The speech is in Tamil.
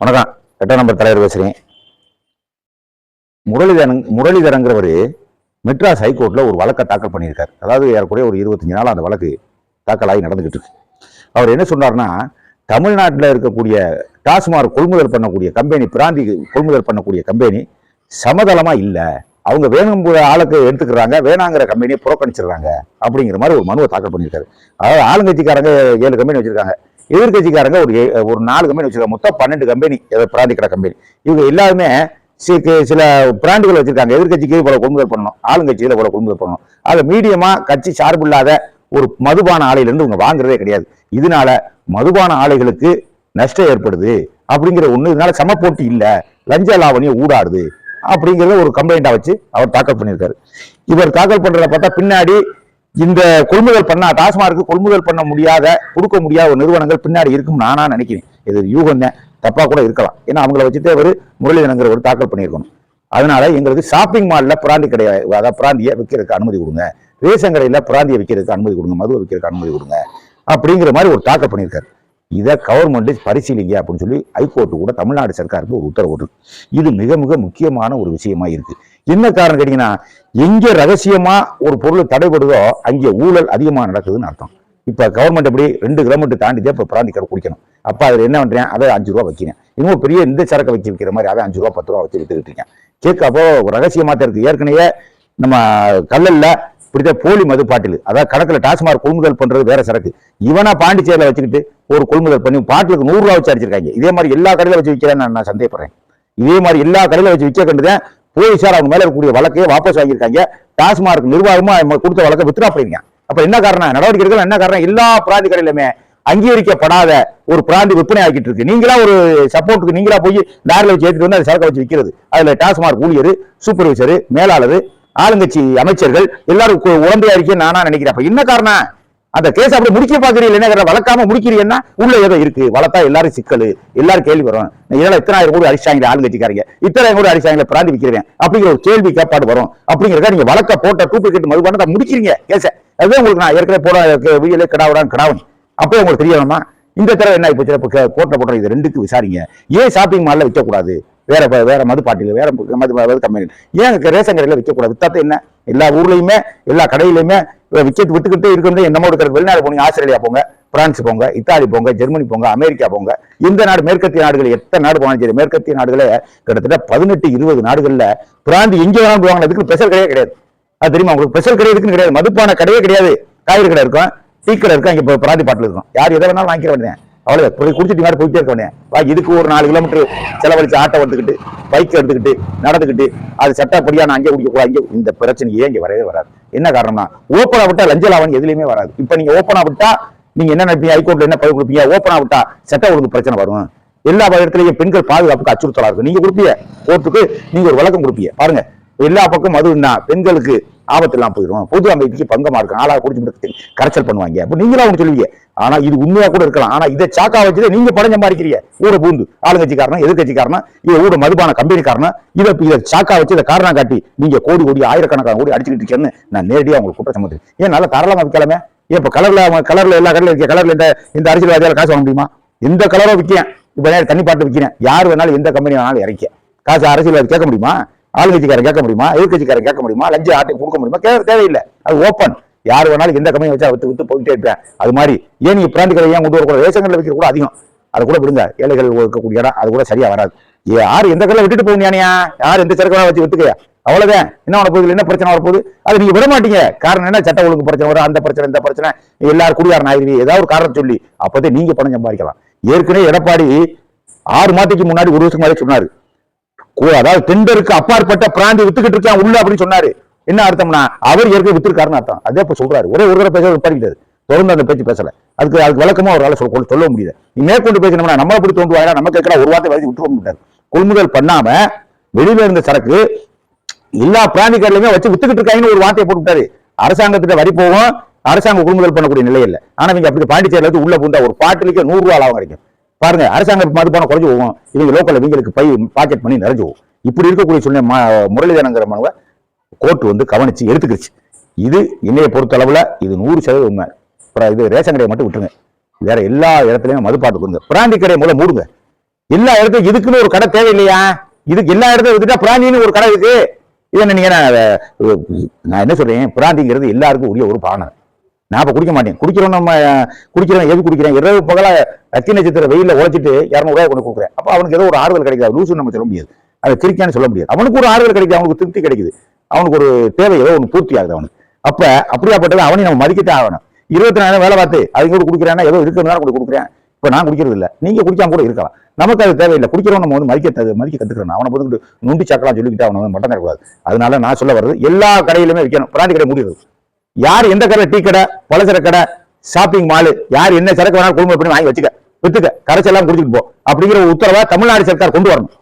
வணக்கம். எட்டாம் நம்பர் தலைவர் பேசுறேன் முரளிதரன் முரளிதரங்கிறவர் மெட்ராஸ் ஹைகோர்ட்டில் ஒரு வழக்கை தாக்கல் பண்ணியிருக்கார். அதாவது ஏறக்குறைய ஒரு இருபத்தஞ்சு நாள் அந்த வழக்கு தாக்கலாகி நடந்துக்கிட்டு இருக்கு. அவர் என்ன சொன்னார்னா தமிழ்நாட்டில் இருக்கக்கூடிய டாஸ்மாக் கொள்முதல் பண்ணக்கூடிய கம்பெனி பிராந்தி கொள்முதல் பண்ணக்கூடிய கம்பெனி சமதளமாக இல்லை. அவங்க வேணும் ஆளுக்கு எடுத்துக்கிறாங்க வேணாங்கிற கம்பெனியை புறக்கணிச்சிடுறாங்க அப்படிங்கிற மாதிரி ஒரு மனுவை தாக்கல் பண்ணியிருக்காரு. அதாவது ஆளுங்கட்சிக்காரங்க ஏழு கம்பெனி வச்சிருக்காங்க. எதிர்கட்சிக்காரங்க ஒரு ஒரு நாலு கம்பெனி வச்சிருக்காங்க. மொத்தம் பன்னெண்டு கம்பெனி பிராந்தி கடை கம்பெனி இவங்க எல்லாருமே சில பிராண்டுகள் வச்சிருக்காங்க. எதிர்கட்சிக்கு இவ்வளவு கொள்முதல் பண்ணணும். ஆளுங்கட்சியில் இவ்வளவு கொள்முதல் பண்ணணும். அது மீடியமா கட்சி சார்பு இல்லாத ஒரு மதுபான ஆலையிலிருந்து இவங்க வாங்குறதே கிடையாது. இதனால மதுபான ஆலைகளுக்கு நஷ்டம் ஏற்படுது அப்படிங்கிற ஒண்ணு. இதனால சம போட்டி லஞ்ச லாவணியம் ஊடாடுது அப்படிங்கிறத ஒரு கம்ப்ளைண்டா வச்சு அவர் தாக்கல் பண்ணியிருக்காரு. இவர் தாக்கல் பண்றத பார்த்தா பின்னாடி இந்த கொள்முதல் பண்ண டாஸ்மார்க்கு கொள்முதல் பண்ண முடியாத கொடுக்க முடியாத ஒரு நிறுவனங்கள் பின்னாடி இருக்கும் நானா நினைக்கிறேன். இது யூகம் தான். தப்பா கூட இருக்கலாம். ஏன்னா அவங்கள வச்சுட்டு அவர் முரளிதரங்கிறவர் தாக்கல் பண்ணியிருக்கணும். அதனால எங்களுக்கு ஷாப்பிங் மாலில் பிராந்தி கிடையாது அதாவது பிராந்தியை விற்கிறதுக்கு அனுமதி கொடுங்க. ரேஷன் கடையில் பிராந்தியை விற்கிறதுக்கு அனுமதி கொடுங்க. மதுவை விற்கிறதுக்கு அனுமதி கொடுங்க. அப்படிங்கிற மாதிரி ஒரு தாக்கல் பண்ணியிருக்காரு. இதை கவர்மெண்ட் பரிசீலிங்க அப்படின்னு சொல்லி ஹைகோர்ட்டு கூட தமிழ்நாடு சர்க்காருக்கு ஒரு உத்தரவு போட்டிருக்கு. இது மிக மிக முக்கியமான ஒரு விஷயமா இருக்கு. என்ன காரணம் கேட்டீங்கன்னா எங்கே ரகசியமா ஒரு பொருள் தடைபடுதோ அங்கே ஊழல் அதிகமாக நடக்குதுன்னு அர்த்தம். இப்போ கவர்மெண்ட் எப்படி ரெண்டு கிலோமீட்டர் தாண்டிதான் இப்போ பிராந்தி கடை குடிக்கணும். அப்போ அதில் என்ன பண்ணுறேன் அதை அஞ்சு ரூபா வைக்கிறேன் இன்னும் பெரிய இந்த சரக்கை வச்சு விற்கிற மாதிரி அதை அஞ்சு ரூபா பத்து ரூபா வச்சு வித்துக்கிட்டு இருக்கேன் கேட்கப்போ ரகசியமாக ரகசியமா தான் ஏற்கனவே நம்ம கல்லல்ல இப்படிதான் போலி மது பாட்டில் அதாவது கடக்கில் டாஸ்மார்க் கொள்முதல் பண்ணுறது வேற சரக்கு. இவனா பாண்டிச்சேரியில் வச்சுக்கிட்டு ஒரு கொள்முதல் பண்ணி பாட்டிலுக்கு நூறுரூவா வச்சு அடிச்சிருக்காங்க. இதே மாதிரி எல்லா கடையில் வச்சு விற்கிறேன்னு நான் நான் சந்தேகப்படுறேன். இதே மாதிரி எல்லா கடையில் வச்சு விற்க கண்டுதான் போலீஸார் அவங்க மேலே இருக்கக்கூடிய வழக்கையே வாபஸ் வாங்கியிருக்காங்க. டாஸ்மார்க் நிர்வாகமாக அவங்க கொடுத்த வழக்கை வித்ரா பண்ணிருக்காங்க. அப்போ என்ன காரணம்? நடவடிக்கை என்ன காரணம்? எல்லா பிராந்தி கடையிலுமே அங்கீகரிக்கப்படாத ஒரு பிராந்தி விற்பனை ஆகிட்டு இருக்கு. நீங்களா ஒரு சப்போர்ட்டுக்கு நீங்களா போய் லாரில வச்சு ஏற்றிட்டு வந்து அதை சரக்கை வச்சு விற்கிறது அதில் டாஸ்மார்க் ஊழியர் சூப்பர்வைசர் மேலாளர் ஆளுங்கட்சி அமைச்சர்கள் எல்லாரும் கு- உடந்தையா இருக்கேன் நானா நினைக்கிறேன். அப்ப என்ன காரணம்? அந்த கேஸ் அப்படி முடிக்க பாக்குறீங்க என்ன வளர்க்காம முடிக்கிறீங்கன்னா உள்ள ஏதோ இருக்கு. வளர்த்தா எல்லாரும் சிக்கல். எல்லாரும் கேள்வி வரும். இதெல்லாம் இத்தனாயிரம் கோடி அடிச்சாங்க ஆளுங்கட்சிக்காரங்க. இத்தனாயிரம் கோடி அடிச்சாங்க பிராந்தி விற்கிறேன் அப்படிங்கிற ஒரு கேள்வி கேட்பாடு வரும். அப்படிங்கிறத நீங்க வழக்க போட்ட டூப்ளிகேட் மது பண்ண முடிக்கிறீங்க கேச அதுவே உங்களுக்கு நான் ஏற்கனவே போட வீடு கிடாவுடான் கிடாவன் அப்போ உங்களுக்கு தெரியணுமா? இந்த தடவை என்ன இப்போ இப்போ போடுற இது ரெண்டுக்கு விசாரிங்க. ஏன் ஷாப்பிங் மால்ல விற்கக்கூடாது? வேற வேற மது பாட்டில் வேற மது மது கம்பெனி ஏன் ரேஷன் கடையில் விற்கக்கூடாது? வித்தாத்த என்ன? எல்லா ஊர்லையுமே எல்லா கடையிலையுமே விக்கெட் விட்டுக்கிட்டே இருக்கிறது என்னமோ இருக்கிற வெளிநாடு போனீங்க ஆஸ்திரேலியா போங்க பிரான்ஸ் போங்க இத்தாலி போங்க ஜெர்மனி போங்க அமெரிக்கா போங்க. இந்த நாடு மேற்கத்திய நாடுகள் எத்தனை நாடு போனாலும் சரி மேற்கத்திய நாடுகளே கிட்டத்தட்ட பதினெட்டு இருபது நாடுகளில் பிராந்தி எங்கே வேணாலும் போவாங்க அதுக்கு ஸ்பெஷல் கடையே கிடையாது. அது தெரியுமா? உங்களுக்கு ஸ்பெஷல் கிடையாதுன்னு இருக்குன்னு கிடையாது. மதுப்பான கடையே கிடையாது. காய்கறி கடை இருக்கும் டீ கடை இருக்கும் இங்கே பிராந்தி பாட்டில் இருக்கும். யார் எதை வேணாலும் வாங்கிக்க வேண்டியது அவ்வளவு குடிச்சிட்டு மாதிரி போயிட்டே இருக்கோனே வா இதுக்கு ஒரு நாலு கிலோமீட்டர் செலவழிச்சு ஆட்டை எடுத்துக்கிட்டு பைக் எடுத்துக்கிட்டு நடந்துக்கிட்டு அது சட்டப்படியா நான் அங்கே குடிக்க கூடாது இந்த பிரச்சனையே இங்கே இங்க வரவே வராது? என்ன காரணம்னா ஓப்பனா விட்டா லஞ்ச லாவணி வராது. இப்ப நீங்க ஓப்பனா விட்டா நீங்க என்ன நினைப்பீங்க? ஹைகோர்ட்ல என்ன பதிவு கொடுப்பீங்க? ஓப்பனா விட்டா சட்ட ஒழுங்கு பிரச்சனை வரும். எல்லா இடத்துலயும் பெண்கள் பாதுகாப்புக்கு அச்சுறுத்தலா இருக்கும். நீங்க கொடுப்பீங்க கோர்ட்டுக்கு நீங்க ஒரு விளக்கம் கொடுப்பீங்க. பாருங்க எல்லா பக்கம் என்ன பெண்களுக்கு ஆபத்து எல்லாம் போயிடும். பொது அமைதிக்கு பங்கமா இருக்கும். ஆளா குடிச்சு கரைச்சல் பண்ணுவாங்க. அப்ப நீங்களா அவங்க சொல்லுவீங்க. ஆனா இது உண்மையா கூட இருக்கலாம். ஆனா இதை சாக்கா வச்சுட்டு நீங்க படம் சம்பாதிக்கிறீங்க ஊட பூந்து. ஆளுங்கட்சிக்காரனா எதிர்கட்சிக்காரனா இதை ஊட மதுபான கம்பெனிக்காரனா இதை இதை சாக்கா வச்சு இதை காரணம் காட்டி நீங்க கோடி கோடி ஆயிரக்கணக்கான கோடி அடிச்சுக்கிட்டு இருக்கேன்னு நான் நேரடியாக உங்களுக்கு குற்றம் சம்பந்தம் ஏன் நல்லா தாராளமா விற்கலாமே? ஏன் இப்ப கலர்ல கலர்ல எல்லா கடையில இருக்க கலர்ல இந்த இந்த அரசியல்வாதியால காசு வாங்க முடியுமா? எந்த கலரோ விற்கிறேன் இப்ப நேரம் தண்ணி பாட்டு விற்கிறேன் யார் வேணாலும் எந்த கம்பெனி வேணாலும் இறக்க காசு அரசியல்வாதி கேட்க முடியுமா? ஆளுங்கட்சிக்காரன் கேட்க முடியுமா? எதிர்கட்சிக்காரன் கேட்க முடியுமா? லஞ்ச ஆட்டை கொடுக்க முடியுமா? கே தேவையில்லை. அது ஓப்பன் யார் வேணாலும் எந்த கம்பெனி வச்சா வித்து வித்து போயிட்டே இருப்பேன். அது மாதிரி ஏன் நீங்கள் பிராண்டுகளை ஏன் கொண்டு வரக்கூடாது ரேஷன் கடையில் விற்கிற கூட அதிகம். அது கூட விடுங்க. ஏழைகள் இருக்கக்கூடிய இடம் அது கூட சரியா வராது. ஏ, யார் எந்த கடையில் விட்டுட்டு போகுங்க யார் எந்த சரக்கு வச்சு வித்துக்க அவ்வளவுதான். என்ன பண்ண போகுது? என்ன பிரச்சனை வரப்போகுது? அது நீங்க விட மாட்டீங்க. காரணம் என்ன? சட்ட ஒழுங்கு பிரச்சனை வரும் அந்த பிரச்சனை இந்த பிரச்சனை. எல்லாரும் குடியாரன் ஆயிருவி ஏதாவது ஒரு காரணம் சொல்லி அப்போதே நீங்க பணம் சம்பாதிக்கலாம். ஏற்கனவே எடப்பாடி ஆறு மாதத்துக்கு முன்னாடி ஒரு வருஷம் மாதிரி சொன்னாரு. அதாவது டெண்டருக்கு அப்பாற்பட்ட பிராந்தி வித்துக்கிட்டு இருக்கான் உள்ள அப்படின்னு சொன்னாரு. என்ன அர்த்தம்னா அவர் ஏற்கனவே வித்துருக்காருன்னு அர்த்தம். அதே இப்ப சொல்றாரு. ஒரே ஒரு தடவை பேச படிக்கிறது தொடர்ந்து அந்த பேச்சு பேசல. அதுக்கு அதுக்கு விளக்கமா ஒரு சொல்ல சொல்ல முடியல. நீ மேற்கொண்டு பேசணும்னா நம்ம அப்படி தோன்றுவாங்க நம்ம கேட்கலாம் ஒரு வார்த்தை வரைக்கும் விட்டு மாட்டாரு கொள்முதல் பண்ணாம வெளியில இருந்த சரக்கு எல்லா பிராந்தி வச்சு வித்துக்கிட்டு இருக்காங்கன்னு ஒரு வார்த்தையை போட்டுட்டாரு அரசாங்கத்திட்ட வரி போகும். அரசாங்கம் கொள்முதல் பண்ணக்கூடிய நிலை இல்லை ஆனா நீங்க அப்படி பாண்டிச்சேரியில இருந்து உள்ள பூந்தா ஒரு பாட்டிலுக்கே நூறு ரூபா லாபம் கிடைக்கும். பாருங்க அரசாங்க மதுபானம் குறைஞ்சு போகும். இவங்க லோக்கல் இவங்களுக்கு பை பாக்கெட் பண்ணி நிறைஞ்சு போகும் இப்படி இருக்கக்கூடிய சூழ்நிலை முரளிதரங்கிற மனுவை கோர்ட் வந்து கவனிச்சு எடுத்துக்கிடுச்சு இது என்னைய பொறுத்த அளவில் இது நூறு சதவீதம் உண்மை. அப்புறம் இது ரேஷன் கடையை மட்டும் விட்டுருங்க. வேற எல்லா இடத்துலையும் மதுப்பாட்டு கொடுங்க. பிராந்தி கடையை மூலம் மூடுங்க. எல்லா இடத்துக்கும் இதுக்குன்னு ஒரு கடை தேவையில்லையா? இதுக்கு எல்லா இடத்தையும் வித்துட்டா பிராந்தின்னு ஒரு கடை இருக்கு. இது என்ன நீங்க நான் நான் என்ன சொல்றேன்? பிராந்திங்கிறது எல்லாருக்கும் உரிய ஒரு பானம் நான் இப்போ குடிக்க மாட்டேன். குடிக்கிறோம் நம்ம குடிக்கிறோம் எது குடிக்கிறேன்? இரவு பகல அத்தி நட்சத்திர வெயிலில் உழைச்சிட்டு இரநூறுவா கொண்டு கொடுக்குறேன். அப்போ அவனுக்கு ஏதோ ஒரு ஆறுதல் கிடைக்காது. லூசுன்னு நம்ம சொல்ல முடியாது. அது கிரிக்கான்னு சொல்ல முடியாது. அவனுக்கு ஒரு ஆறுதல் கிடைக்குது. அவனுக்கு திருப்தி கிடைக்குது. அவனுக்கு ஒரு தேவை ஏதோ ஒன்று பூர்த்தி ஆகுது அவனுக்கு. அப்போ அப்படியாப்பட்டது அவனையும் நம்ம மதிக்கத்தான் ஆகணும். இருபத்தி நாலு வேலை பார்த்து அவங்க கூட குடிக்கிறானா ஏதோ இருக்கிறது கூட கொடுக்குறேன். இப்போ நான் குடிக்கிறது இல்லை. நீங்க குடிக்காம கூட இருக்கலாம். நமக்கு அது தேவையில்லை. குடிக்கிறவன் நம்ம வந்து மதிக்க தகு- மதிக்க கற்றுக்கிறான் அவனை போட்டு நுண்டி சாக்கலாம் சொல்லிக்கிட்டு அவனை வந்து மட்டம் தரக்கூடாது அதனால நான் சொல்ல வர்றது எல்லா கடையிலுமே விற்கணும் பிராண்டி கடை முடியுது யார் எந்த கடை டீ கடை பலசர கடை ஷாப்பிங் மாலு யார் என்ன சரக்கு வேணாலும் குடும்பம் பண்ணி வாங்கி வச்சுக்க. வித்துக்க. கரைச்செல்லாம் குடிச்சிட்டு போ. அப்படிங்கிற உத்தரவை உத்தரவா தமிழ்நாடு சர்க்கார் கொண்டு வரணும்.